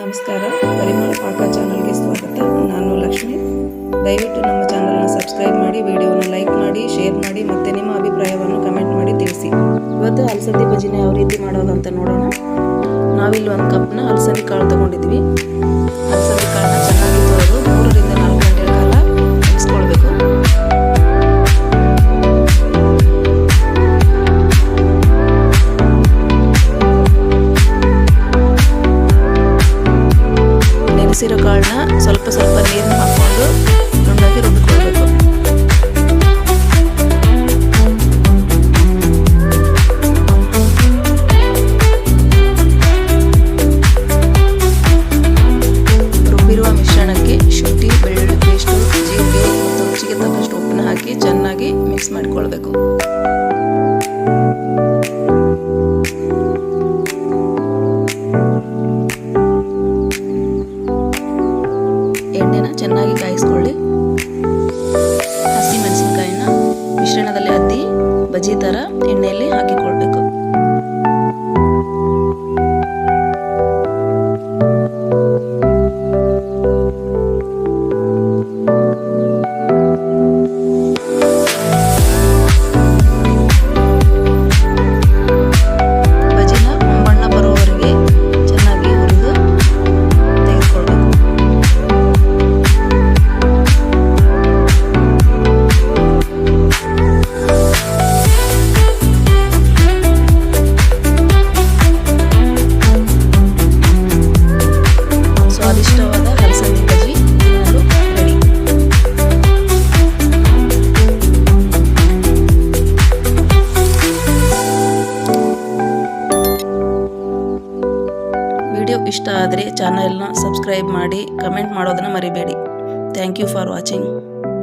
ನಮಸ್ಕಾರ. ಪರಿಮಳ ಪಾಕ ಚಾನಲ್ಗೆ ಸ್ವಾಗತ. ನಾನು ಲಕ್ಷ್ಮಿ. ದಯವಿಟ್ಟು ನಮ್ಮ ಚಾನಲ್ನ ಸಬ್ಸ್ಕ್ರೈಬ್ ಮಾಡಿ, ವಿಡಿಯೋನ ಲೈಕ್ ಮಾಡಿ, ಶೇರ್ ಮಾಡಿ, ಮತ್ತು ನಿಮ್ಮ ಅಭಿಪ್ರಾಯವನ್ನು ಕಮೆಂಟ್ ಮಾಡಿ ತಿಳಿಸಿ. ಇವತ್ತು ಅಲಸಂದಿ ಭಜನೆ ಯಾವ ರೀತಿ ಮಾಡೋದು ಅಂತ ನೋಡೋಣ. ನಾವಿಲ್ಲಿ ಒಂದು ಕಪ್ನ ಅಲಸಂದಿ ಕಾಳು ತಗೊಂಡಿದ್ವಿ ನೆನೆಸಿರೋ ಕಾಳನ್ನ ಸ್ವಲ್ಪ ಸ್ವಲ್ಪ ನೀರನ್ನ ಹಾಕೊಂಡು ನುಣ್ಣಗೆ ರುಬ್ಬಿಕೊಳ್ಬೇಕು ರುಬ್ಬಿರುವ ಮಿಶ್ರಣಕ್ಕೆ ಶುಂಠಿ, ಬೆಳ್ಳುಳ್ಳಿ ಪೇಸ್ಟು, ಜೀರಿಗೆ ಮತ್ತು ರುಚಿಗೆ ತಕ್ಕಷ್ಟು ಉಪ್ಪನ್ನ ಹಾಕಿ ಚೆನ್ನಾಗಿ ಮಿಕ್ಸ್ ಮಾಡಿಕೊಳ್ಬೇಕು. ಎಣ್ಣೆನ ಚೆನ್ನಾಗಿ ಕಾಯಿಸ್ಕೊಳ್ಳಿ. ಹಸಿ ಮೆಣಸಿನಕಾಯಿನ ಮಿಶ್ರಣದಲ್ಲಿ ಅದ್ದಿ ಬಜ್ಜಿ ಥರ ಎಣ್ಣೆಯಲ್ಲಿ ಹಾಕಿಕೊಳ್ಬೇಕು ವಿಡಿಯೋ ಇಷ್ಟ ಆದರೆ ಚಾನಲ್ನ ಸಬ್ಸ್ಕ್ರೈಬ್ ಮಾಡಿ ಕಮೆಂಟ್ ಮಾಡೋದನ್ನು ಮರಿಬೇಡಿ. Thank you for watching